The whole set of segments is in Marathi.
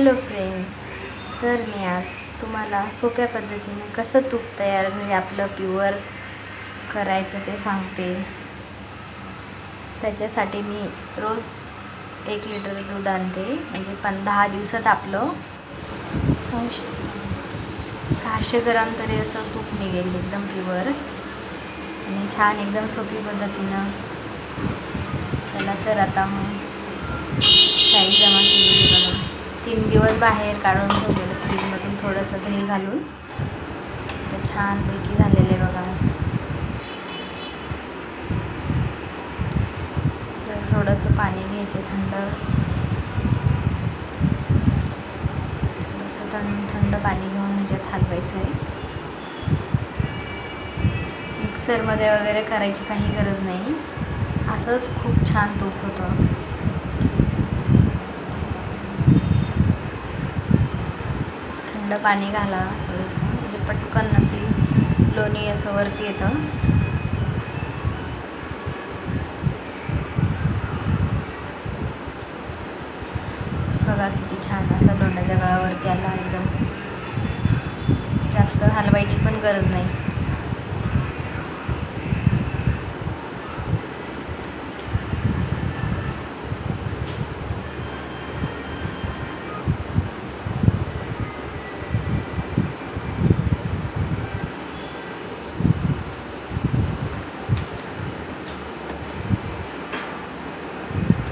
हॅलो फ्रेंड्स तर मी आज तुम्हाला सोप्या पद्धतीने कसं तूप तयार म्हणजे आपलं प्युअर करायचं ते सांगते. त्याच्यासाठी मी रोज एक लिटर दूध आणते. म्हणजे पण दहा दिवसात आपलं सहाशे ग्राम तरी असं तूप निघेल एकदम प्युअर आणि छान एकदम सोपी पद्धतीनं. चला तर आता मग साईज जमा केली तीन दिवस बाहेर काढून ठेवलेलं फ्रीजमधून थोडंसं दही घालून. तर छानपैकी आहे बघा. तर थोडंसं पाणी घ्यायचं थंड थोडंसं थंड थंड पाणी घेऊन ह्याच्यात हलवायचं आहे मिक्सरमध्ये वगैरे करायची काही गरज नाही. असंच खूप छान तूप होतं. थंड पाणी घाला. थोडंसं म्हणजे पटकन नक्की लोणी असं वरती येतं. बघा किती छान असं लोण्याच्या गळावरती आला एकदम. जास्त हलवायची पण गरज नाही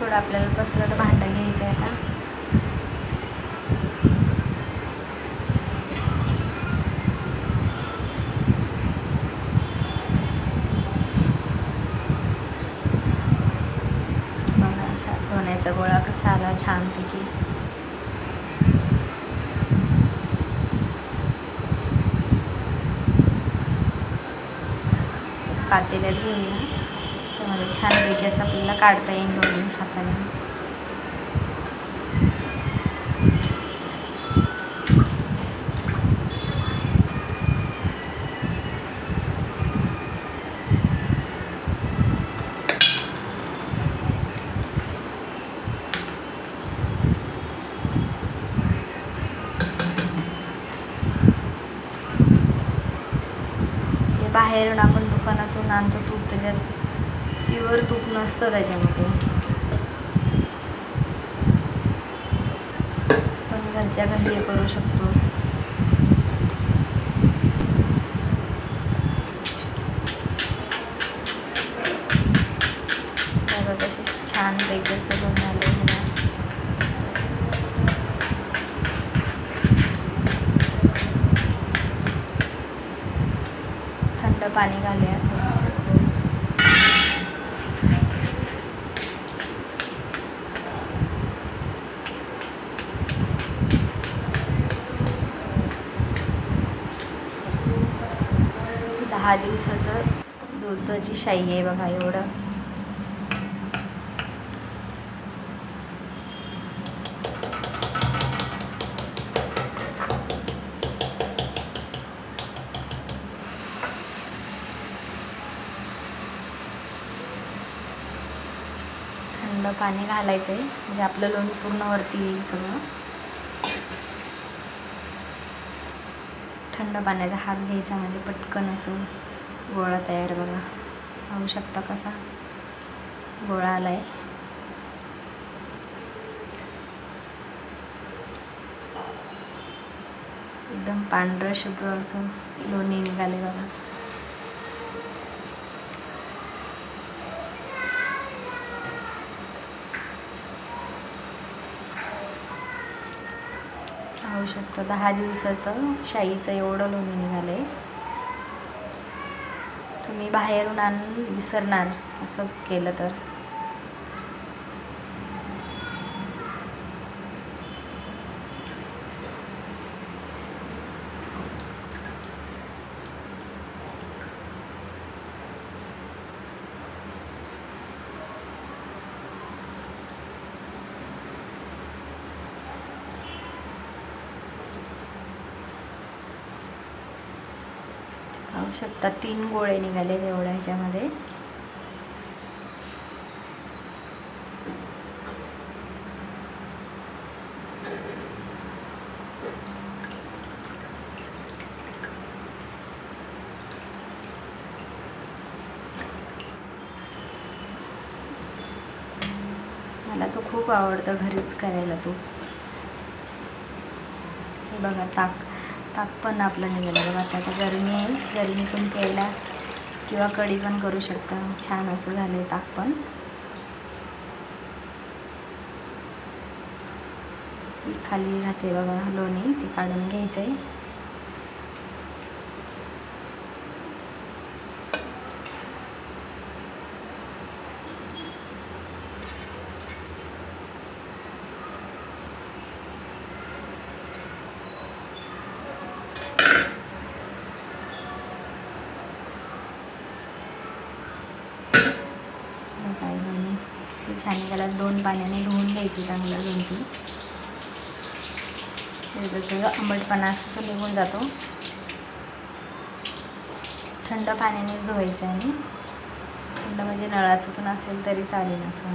थोडं आपल्याला पसरट भांडं घ्यायचं आहे आता. सोन्याचा गोळा कसा आला छानपैकी. पातेल्यात घेऊया छानपैकी असं आपल्याला काढता येईल दोन्ही हाताने. बाहेरून आपण दुकानातून आणतो तूप त्याच्यात प्युअर तूप नसतं त्याच्यामध्ये. पण घरच्या घरी हे करू शकतो. बघा छान पैकी बनवलं थंड पाणी घालूया थोडं दहा दिवसाचं दुधाची शाई आहे बघा एवढं. थंड पाणी घालायचं आहे म्हणजे आपलं लोणी पूर्ण वरती येईल सगळं. थंड पाण्याचा हात घ्यायचा म्हणजे पटकन असं गोळा तयार बघा. पाहू शकता कसा गोळा आला आहे एकदम पांढरं शुभ्र असं लोणी निघाले बघा. पाहू शकतो. दहा दिवसाचं शाईचं एवढं लोणी निघालं आहे तुम्ही बाहेरून आणून विसरणार असं केलं तर. शकता तीन गोळे निघाले एवढ्या ह्याच्यामध्ये. मला तो खूप आवडतं घरीच करायला तो. हे बघा चाक. ताक पण आपलं निघालं बघा आता गरमी आहे. गरमी पण प्यायला किंवा कढी पण करू शकता. छान असं झालं आहे ताक पण. खाली राहते बघा लोणी. ती काढून घ्यायचं आहे काय लोणी आणि त्याला दोन पाण्याने धुवून घ्यायचं चांगलं दोन तीन आंबटपणा असतो तो निघून जातो. थंड पाण्याने धुवायचं आणि थंड म्हणजे नळाचं पण असेल तरी चालेल असं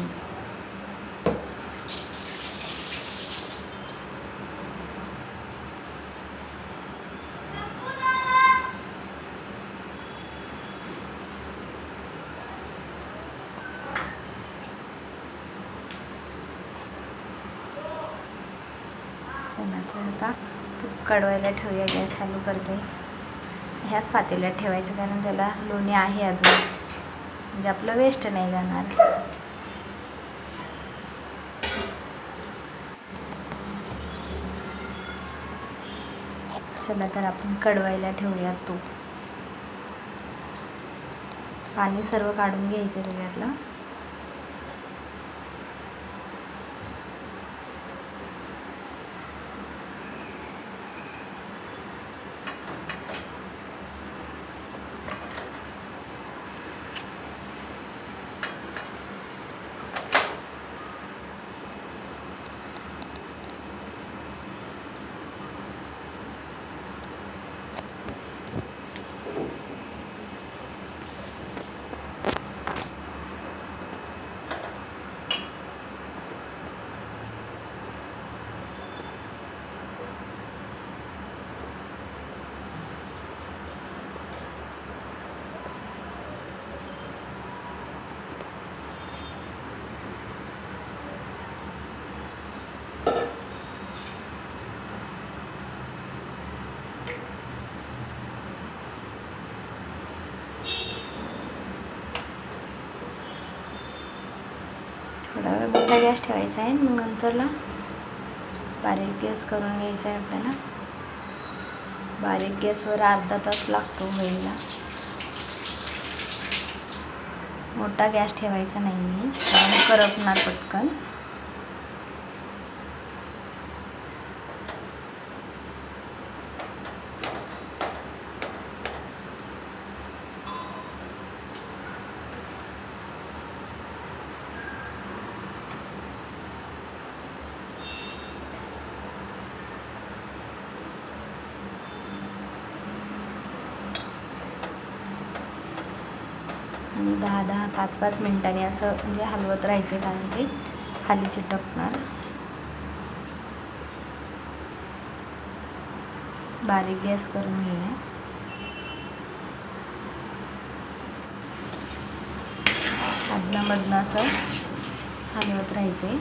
आता तूप कडवायला ठेवूया गॅस चालू करते. ह्याच पातेल्यात ठेवायचं कारण त्याला लोणी आहे अजून. म्हणजे आपलं वेस्ट नाही जाणार. चला तर आपण कडवायला ठेवूया तूप. पाणी सर्व काढून घ्यायचं त्याच्यातलं. थोडा मोठा गॅस ठेवायचा आहे. मग नंतरला बारीक गॅस करून घ्यायचा आहे आपल्याला. बारीक गॅसवर अर्धा तास लागतो वेळेला मोठा गॅस ठेवायचा नाही आहे करपणार पटकन. आणि दहा दहा पाच पाच मिनिटांनी असं म्हणजे हलवत राहायचं कारण ते खाली चिटकणार. बारीक गॅस करून घेऊया. मधनं असं हलवत राहायचं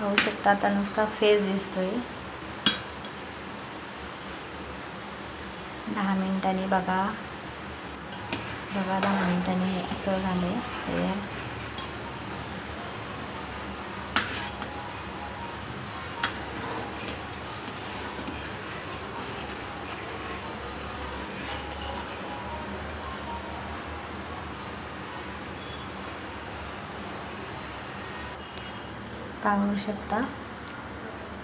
पाहू शकता आता नुसता फेस दिसतोय. दहा मिनिटांनी बघा. बघा दहा मिनिटांनी असं झालं तयार पाहू शकता.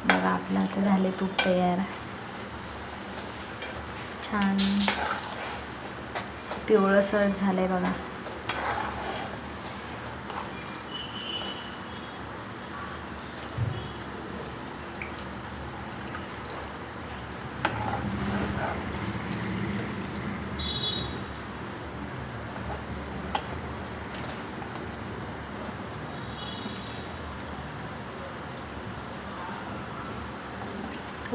बघा आपलं आता झाले तूप तयार. छान. पिवळसर आहे बघा.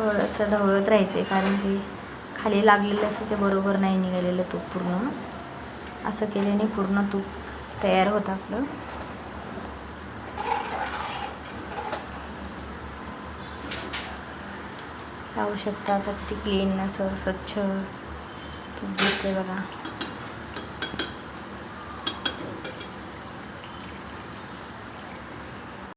थोडंसं ढवळत राहायचं आहे कारण ते खाली लागलेलं असं ते बरोबर नाही निघालेलं तूप पूर्ण. असं केल्याने पूर्ण तूप तयार होतं आपलं. लावू शकता तर ती क्लीन असं स्वच्छ तूप दिसते बघा.